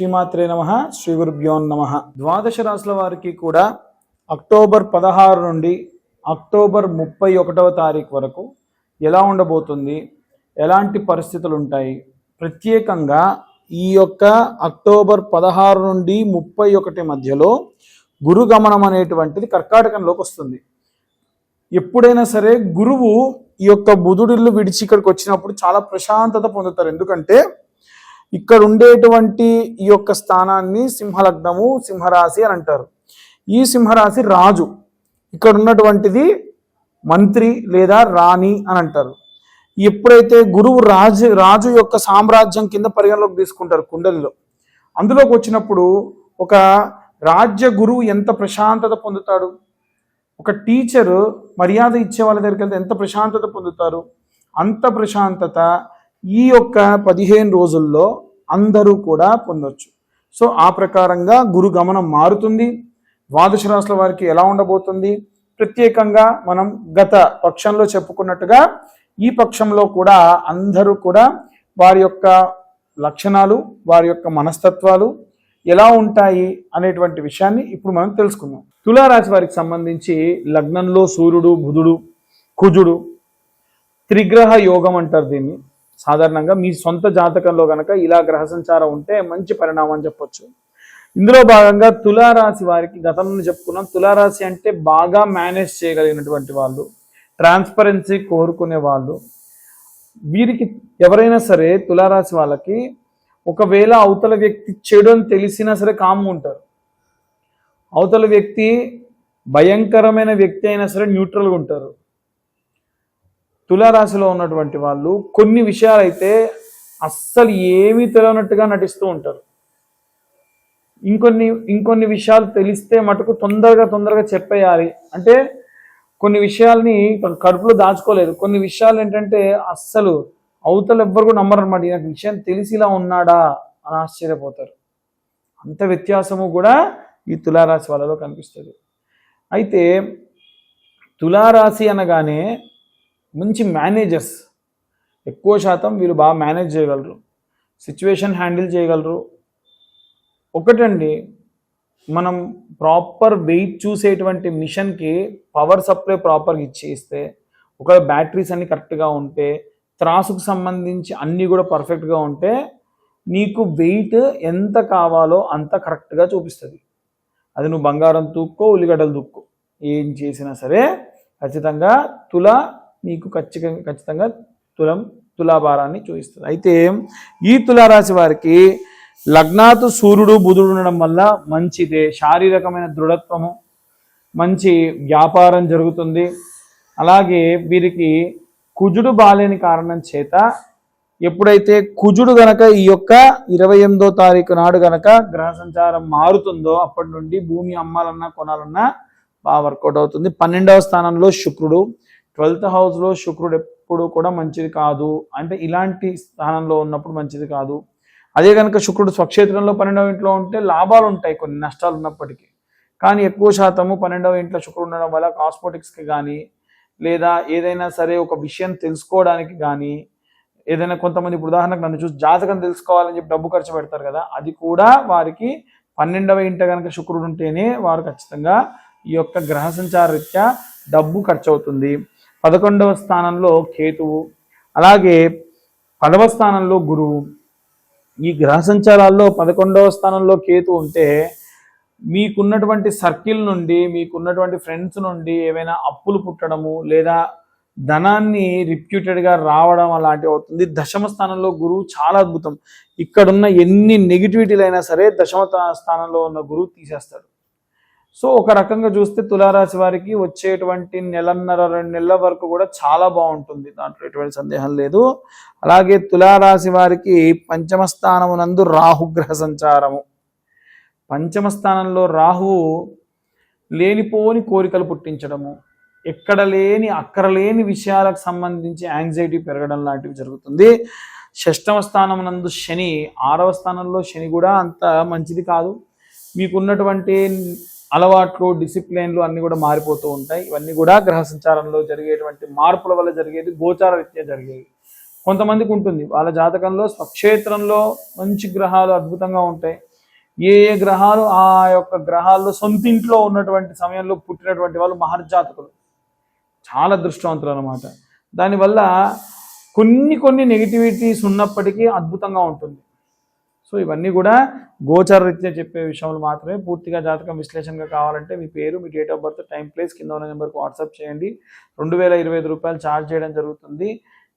శ్రీమాత్రే నమ శ్రీ గురుభ్యో నమ. ద్వాదశ రాశుల వారికి కూడా అక్టోబర్ పదహారు నుండి అక్టోబర్ ముప్పై ఒకటవ తారీఖు వరకు ఎలా ఉండబోతుంది? ఎలాంటి పరిస్థితులు ఉంటాయి? ప్రత్యేకంగా ఈ యొక్క అక్టోబర్ పదహారు నుండి ముప్పై ఒకటి మధ్యలో గురు గమనం అనేటువంటిది కర్కాటకంలోకి వస్తుంది. ఎప్పుడైనా సరే గురువు ఈ యొక్క బుధుడిల్లు విడిచి ఇక్కడికి వచ్చినప్పుడు చాలా ప్రశాంతత పొందుతారు. ఎందుకంటే ఇక్కడ ఉండేటువంటి ఈ యొక్క స్థానాన్ని సింహలగ్నము సింహరాశి అని అంటారు. ఈ సింహరాశి రాజు. ఇక్కడ ఉన్నటువంటిది మంత్రి లేదా రాణి అని అంటారు. ఎప్పుడైతే గురువు రాజు రాజు యొక్క సామ్రాజ్యం కింద పరిగణలోకి తీసుకుంటారు కుండలిలో. అందులోకి వచ్చినప్పుడు ఒక రాజ్య గురువు ఎంత ప్రశాంతత పొందుతాడు? ఒక టీచరు మర్యాద ఇచ్చే వాళ్ళ దగ్గరికి వెళ్తే ఎంత ప్రశాంతత పొందుతారు? అంత ప్రశాంతత ఈ యొక్క పదిహేను రోజుల్లో అందరూ కూడా పొందొచ్చు. సో ఆ ప్రకారంగా గురు గమనం మారుతుంది. ద్వాదశ రాశుల వారికి ఎలా ఉండబోతుంది? ప్రత్యేకంగా మనం గత పక్షంలో చెప్పుకున్నట్టుగా ఈ పక్షంలో కూడా అందరూ కూడా వారి యొక్క లక్షణాలు వారి యొక్క మనస్తత్వాలు ఎలా ఉంటాయి అనేటువంటి విషయాన్ని ఇప్పుడు మనం తెలుసుకుందాం. తులారాశి వారికి సంబంధించి లగ్నంలో సూర్యుడు బుధుడు కుజుడు త్రిగ్రహ యోగం అంటారు దీన్ని. సాధారణంగా మీ సొంత జాతకంలో కనుక ఇలా గ్రహ సంచారం ఉంటే మంచి పరిణామం చెప్పొచ్చు. ఇందులో భాగంగా తులారాశి వారికి గతంలో చెప్పుకున్నాం. తులారాశి అంటే బాగా మేనేజ్ చేయగలిగినటువంటి వాళ్ళు ట్రాన్స్పరెన్సీ కోరుకునే వాళ్ళు. వీరికి ఎవరైనా సరే తులారాశి వాళ్ళకి ఒకవేళ అవతల వ్యక్తి చెడు అని తెలిసినా సరే కాము ఉంటారు. అవతల వ్యక్తి భయంకరమైన వ్యక్తి అయినా సరే న్యూట్రల్గా ఉంటారు. తులారాశిలో ఉన్నటువంటి వాళ్ళు కొన్ని విషయాలైతే అస్సలు ఏమీ తెలియనట్టుగా నటిస్తూ ఉంటారు. ఇంకొన్ని ఇంకొన్ని విషయాలు తెలిస్తే మటుకు తొందరగా తొందరగా చెప్పేయాలి. అంటే కొన్ని విషయాల్ని కడుపులో దాచుకోలేదు. కొన్ని విషయాలు ఏంటంటే అస్సలు అవతల ఎవ్వరు కూడా నమ్మరు అనమాట నాకు విషయం తెలిసి ఇలా ఉన్నాడా అని ఆశ్చర్యపోతారు. అంత వ్యత్యాసము కూడా ఈ తులారాశి వాళ్ళలో కనిపిస్తుంది. అయితే తులారాశి అనగానే మంచి మేనేజర్స్ ఎక్కువ శాతం వీళ్ళు బాగా మేనేజ్ చేయగలరు. సిచ్యువేషన్ హ్యాండిల్ చేయగలరు. ఒకటండి మనం ప్రాపర్ వెయిట్ చూసేటువంటి మిషన్కి పవర్ సప్లై ప్రాపర్గా ఇచ్చేస్తే ఒక బ్యాటరీస్ అన్ని కరెక్ట్గా ఉంటే త్రాసుకు సంబంధించి అన్నీ కూడా పర్ఫెక్ట్గా ఉంటే నీకు వెయిట్ ఎంత కావాలో అంత కరెక్ట్గా చూపిస్తుంది. అది నువ్వు బంగారం తూక్కో ఉల్లిగడ్డలు తూక్కో. ఏం చేసినా సరే ఖచ్చితంగా తుల మీకు ఖచ్చితంగా ఖచ్చితంగా తులం తులాభారాన్ని చూపిస్తుంది. అయితే ఈ తులారాశి వారికి లగ్నాతు సూర్యుడు బుధుడు ఉండడం వల్ల మంచిదే. శారీరకమైన దృఢత్వము మంచి వ్యాపారం జరుగుతుంది. అలాగే వీరికి కుజుడు బాలేని కారణం చేత ఎప్పుడైతే కుజుడు గనక ఈ యొక్క ఇరవై ఎనిమిదో తారీఖు నాడు గనక గ్రహ సంచారం మారుతుందో అప్పటి నుండి భూమి అమ్మాలన్నా కొనాలన్నా బాగా వర్కౌట్ అవుతుంది. పన్నెండవ స్థానంలో శుక్రుడు. ట్వెల్త్ హౌస్లో శుక్రుడు ఎప్పుడు కూడా మంచిది కాదు. అంటే ఇలాంటి స్థానంలో ఉన్నప్పుడు మంచిది కాదు. అదే కనుక శుక్రుడు స్వక్షేత్రంలో పన్నెండవ ఇంట్లో ఉంటే లాభాలు ఉంటాయి కొన్ని నష్టాలు ఉన్నప్పటికీ. కానీ ఎక్కువ శాతము పన్నెండవ ఇంట్లో శుక్రుడు ఉండడం వల్ల కాస్మోటిక్స్కి కానీ లేదా ఏదైనా సరే ఒక విషయం తెలుసుకోవడానికి కానీ ఏదైనా కొంతమంది ఇప్పుడు ఉదాహరణకు నన్ను చూసి జాతకం తెలుసుకోవాలని చెప్పి డబ్బు ఖర్చు పెడతారు కదా అది కూడా వారికి పన్నెండవ ఇంట కనుక శుక్రుడు ఉంటేనే వారు ఖచ్చితంగా ఈ యొక్క గ్రహ సంచార రీత్యా డబ్బు ఖర్చు అవుతుంది పదకొండవ స్థానంలో కేతువు అలాగే పదవ స్థానంలో గురువు. ఈ గ్రహ సంచారాల్లో పదకొండవ స్థానంలో కేతు ఉంటే మీకున్నటువంటి సర్కిల్ నుండి మీకున్నటువంటి ఫ్రెండ్స్ నుండి ఏవైనా అప్పులు పుట్టడము లేదా ధనాన్ని రిప్యూటెడ్గా రావడం అలాంటివి అవుతుంది. దశమ స్థానంలో గురువు చాలా అద్భుతం. ఇక్కడున్న ఎన్ని నెగిటివిటీలైనా సరే దశమ స్థానంలో ఉన్న గురువు తీసేస్తాడు. సో ఒక రకంగా చూస్తే తులారాశి వారికి వచ్చేటువంటి నెలన్నర రెండు నెలల వరకు కూడా చాలా బాగుంటుంది. దాంట్లో ఎటువంటి సందేహం లేదు. అలాగే తులారాశి వారికి పంచమ స్థానమునందు రాహుగ్రహ సంచారము. పంచమ స్థానంలో రాహువు లేనిపోని కోరికలు పుట్టించడము. ఎక్కడ లేని అక్కడ లేని విషయాలకు సంబంధించి యాంగ్జైటీ పెరగడం లాంటివి జరుగుతుంది. షష్టమ స్థానం నందు శని ఆరవ స్థానంలో శని కూడా అంత మంచిది కాదు. మీకున్నటువంటి అలవాట్లు డిసిప్లిన్లు అన్నీ కూడా మారిపోతూ ఉంటాయి. ఇవన్నీ కూడా గ్రహ సంచారంలో జరిగేటువంటి మార్పుల వల్ల జరిగేది గోచార రీత్యా జరిగేది కొంతమందికి ఉంటుంది. వాళ్ళ జాతకంలో స్వక్షేత్రంలో మంచి గ్రహాలు అద్భుతంగా ఉంటాయి. ఏ ఏ గ్రహాలు ఆ యొక్క గ్రహాల్లో సొంతింట్లో ఉన్నటువంటి సమయంలో పుట్టినటువంటి వాళ్ళు మహర్జాతకులు. చాలా దృష్టవంతులు అనమాట దానివల్ల కొన్ని కొన్ని నెగిటివిటీస్ ఉన్నప్పటికీ అద్భుతంగా ఉంటుంది. సో ఇవన్నీ కూడా గోచర రీత్యా చెప్పే విషయంలో మాత్రమే. పూర్తిగా జాతకం విశ్లేషణగా కావాలంటే మీ పేరు మీ date of birth time place కింద ఉన్న నెంబర్కి వాట్సాప్ చేయండి. రెండు వేల ఇరవై ఐదు రూపాయలు ఛార్జ్ చేయడం జరుగుతుంది.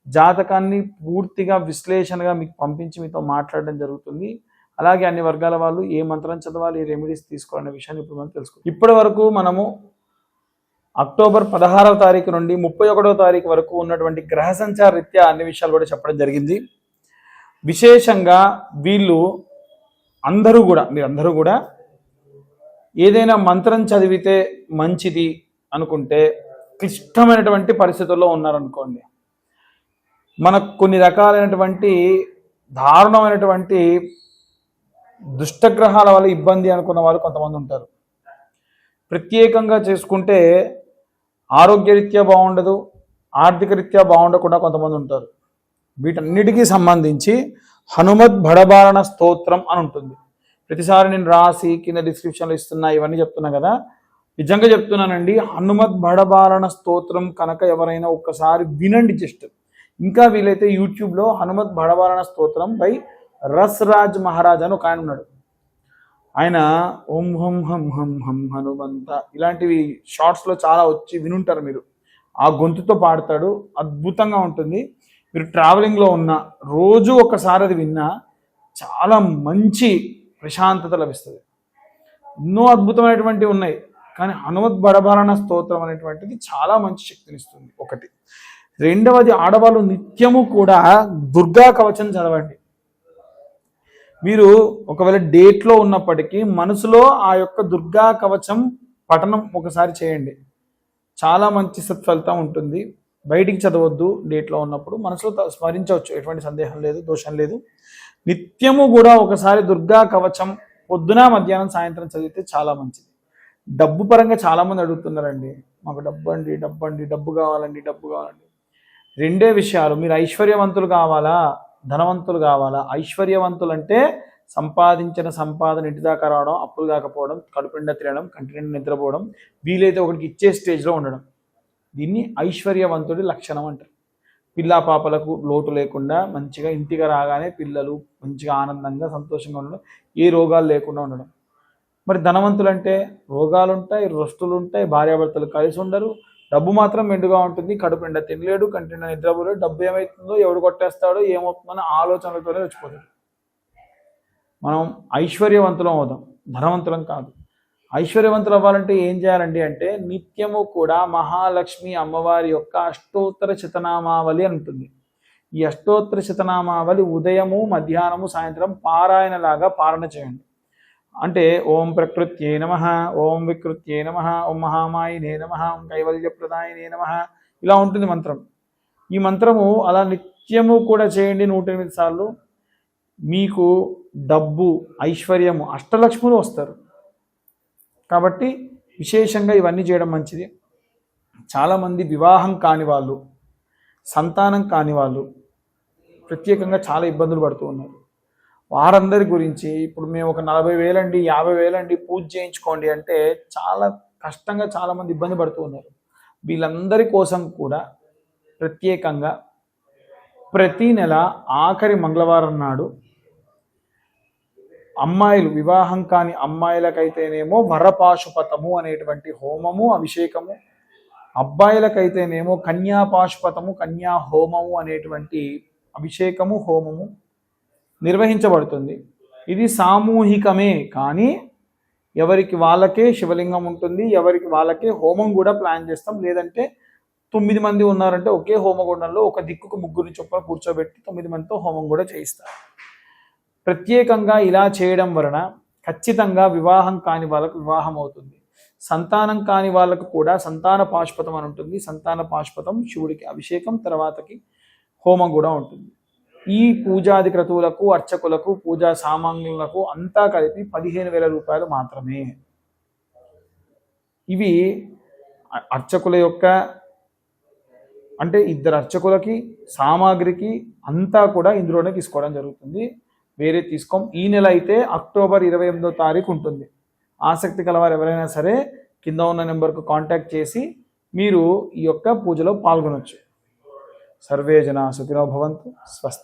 జాతకాన్ని పూర్తిగా విశ్లేషణగా మీకు పంపించి మీతో మాట్లాడడం జరుగుతుంది. అలాగే అన్ని వర్గాల వాళ్ళు ఏ మంత్రం చదవాలి ఏ రెమెడీస్ తీసుకోవాలనే విషయాన్ని ఇప్పుడు మనం తెలుసుకోవాలి ఇప్పటి వరకు మనము అక్టోబర్ పదహారవ తారీఖు నుండి ముప్పై ఒకటవ తారీఖు వరకు ఉన్నటువంటి గ్రహ సంచార రీత్యా అన్ని విషయాలు కూడా చెప్పడం జరిగింది. విశేషంగా వీళ్ళు అందరూ కూడా మీరందరూ కూడా ఏదైనా మంత్రం చదివితే మంచిది అనుకుంటే క్లిష్టమైనటువంటి పరిస్థితుల్లో ఉన్నారనుకోండి. మనకు కొన్ని రకాలైనటువంటి దారుణమైనటువంటి దుష్టగ్రహాల వల్ల ఇబ్బంది అనుకున్న వాళ్ళు కొంతమంది ఉంటారు. ప్రత్యేకంగా చేసుకుంటే ఆరోగ్యరీత్యా బాగుండదు ఆర్థిక రీత్యా బాగుండకుండా కొంతమంది ఉంటారు. వీటన్నిటికీ సంబంధించి హనుమద్ భడబారణ స్తోత్రం అని ఉంటుంది. ప్రతిసారి నేను రాసి కింద డిస్క్రిప్షన్లో ఇస్తున్నా ఇవన్నీ చెప్తున్నా కదా. నిజంగా చెప్తున్నానండి హనుమద్ భడబారణ స్తోత్రం కనుక ఎవరైనా ఒక్కసారి వినండి జస్ట్. ఇంకా వీలైతే యూట్యూబ్లో హనుమద్ భడబారణ స్తోత్రం బై రస్ రాజ్ మహారాజ్ అని ఒక ఆయన ఉన్నాడు. ఆయన ఓం హం హం హం హం హనుమంత ఇలాంటివి షార్ట్స్లో చాలా వచ్చి వినుంటారు మీరు. ఆ గొంతుతో పాడతాడు అద్భుతంగా ఉంటుంది. మీరు ట్రావెలింగ్లో ఉన్న రోజు ఒకసారి అది విన్నా చాలా మంచి ప్రశాంతత లభిస్తుంది. ఎన్నో అద్భుతమైనటువంటివి ఉన్నాయి. కానీ హనుమత్ బడభరణ స్తోత్రం అనేటువంటిది చాలా మంచి శక్తినిస్తుంది ఒకటి. రెండవది ఆడవాళ్ళు నిత్యము కూడా దుర్గా కవచం చదవండి. మీరు ఒకవేళ డేట్లో ఉన్నప్పటికీ మనసులో ఆ యొక్క దుర్గా కవచం పఠనం ఒకసారి చేయండి. చాలా మంచి సత్ఫలితం ఉంటుంది. బయటికి చదవద్దు డేట్లో ఉన్నప్పుడు మనసులో త- స్మరించవచ్చు. ఎటువంటి సందేహం లేదు దోషం లేదు. నిత్యము కూడా ఒకసారి దుర్గా కవచం పొద్దున మధ్యాహ్నం సాయంత్రం చదివితే చాలా మంచిది. డబ్బు పరంగా చాలామంది అడుగుతున్నారండి. మాకు డబ్బు అండి డబ్బు అండి డబ్బు కావాలండి డబ్బు కావాలండి. రెండే విషయాలు. మీరు ఐశ్వర్యవంతులు కావాలా? ధనవంతులు కావాలా? ఐశ్వర్యవంతులు అంటే సంపాదించిన సంపాదన ఇంటి దాకా రావడం అప్పులు కాకపోవడం కడుపు నిండా తినడం కంటి నిండా నిద్రపోవడం వీలైతే ఒకటికి ఇచ్చే స్టేజ్లో ఉండడం. దీన్ని ఐశ్వర్యవంతుడి లక్షణం అంటారు. పిల్లా పాపలకు లోటు లేకుండా మంచిగా ఇంటికి రాగానే పిల్లలు మంచిగా ఆనందంగా సంతోషంగా ఉండడం ఏ రోగాలు లేకుండా ఉండడం. మరి ధనవంతులు అంటే రోగాలు ఉంటాయి రొస్తులు ఉంటాయి భార్యాభర్తలు కలిసి ఉండరు. డబ్బు మాత్రం మెండుగా ఉంటుంది కడుపు నిండా తినలేడు కంటి నిండా నిద్రపోలేడు డబ్బు ఏమవుతుందో ఎవడు కొట్టేస్తాడో ఏమవుతుందో ఆలోచనలతోనే వచ్చిపోతాడు మనం ఐశ్వర్యవంతులం అవుతాం ధనవంతులం కాదు. ఐశ్వర్యవంతులు అవ్వాలంటే ఏం చేయాలండి అంటే నిత్యము కూడా మహాలక్ష్మి అమ్మవారి యొక్క అష్టోత్తర చితనామావళి అని ఉంటుంది. ఈ అష్టోత్తర చితనామావళి ఉదయము మధ్యాహ్నము సాయంత్రం పారాయణలాగా పారణ చేయండి. అంటే ఓం ప్రకృత్యే నమ ఓం వికృత్యే నమ ఓం మహామాయినే నమ ఓం కైవల్యప్రదాయనే నమ ఇలా ఉంటుంది మంత్రం. ఈ మంత్రము అలా నిత్యము కూడా చేయండి నూట ఎనిమిది సార్లు. మీకు డబ్బు ఐశ్వర్యము అష్టలక్ష్ములు వస్తారు. కాబట్టి విశేషంగా ఇవన్నీ చేయడం మంచిది. చాలామంది వివాహం కాని వాళ్ళు సంతానం కాని వాళ్ళు ప్రత్యేకంగా చాలా ఇబ్బందులు పడుతూ ఉన్నారు. వారందరి గురించి ఇప్పుడు మేము ఒక నలభై వేలండి యాభై వేలండి పూజ చేయించుకోండి అంటే చాలా కష్టంగా చాలామంది ఇబ్బంది పడుతూ ఉన్నారు. వీళ్ళందరి కోసం కూడా ప్రత్యేకంగా ప్రతి నెల ఆఖరి మంగళవారం నాడు అమ్మాయిలు వివాహం కాని అమ్మాయిలకైతేనేమో వరపాశుపతము అనేటువంటి హోమము అభిషేకము. అబ్బాయిలకైతేనేమో కన్యాపాశుపతము కన్యా హోమము అనేటువంటి అభిషేకము హోమము నిర్వహించబడుతుంది. ఇది సామూహికమే కానీ ఎవరికి వాళ్ళకే శివలింగం ఉంటుంది ఎవరికి వాళ్ళకే హోమం కూడా ప్లాన్ చేస్తాం. లేదంటే తొమ్మిది మంది ఉన్నారంటే ఒకే హోమగుండంలో ఒక దిక్కుకు ముగ్గురిని చొప్పున కూర్చోబెట్టి తొమ్మిది మందితో హోమం కూడా చేయిస్తారు. ప్రత్యేకంగా ఇలా చేయడం వలన ఖచ్చితంగా వివాహం కాని వాళ్ళకు వివాహం అవుతుంది. సంతానం కాని వాళ్ళకు కూడా సంతాన పాశుపతం అని ఉంటుంది. సంతాన పాశుపతం శివుడికి అభిషేకం తర్వాతకి హోమం కూడా ఉంటుంది. ఈ పూజాది క్రతువులకు అర్చకులకు పూజా సామాన్యులకు అంతా కలిపి పదిహేను వేల రూపాయలు మాత్రమే. ఇవి అర్చకుల యొక్క అంటే ఇద్దరు అర్చకులకి సామాగ్రికి అంతా కూడా ఇందులోనే తీసుకోవడం జరుగుతుంది. వేరే తీసుకోం. ఈ నెల అయితే అక్టోబర్ ఇరవై ఎనిమిదో తారీఖు ఉంటుంది. ఆసక్తి కలవారు ఎవరైనా సరే కింద ఉన్న నెంబర్కు కాంటాక్ట్ చేసి మీరు ఈ యొక్క పూజలో పాల్గొనవచ్చు సర్వే జన సుఖినో భవంతు. స్వస్తి.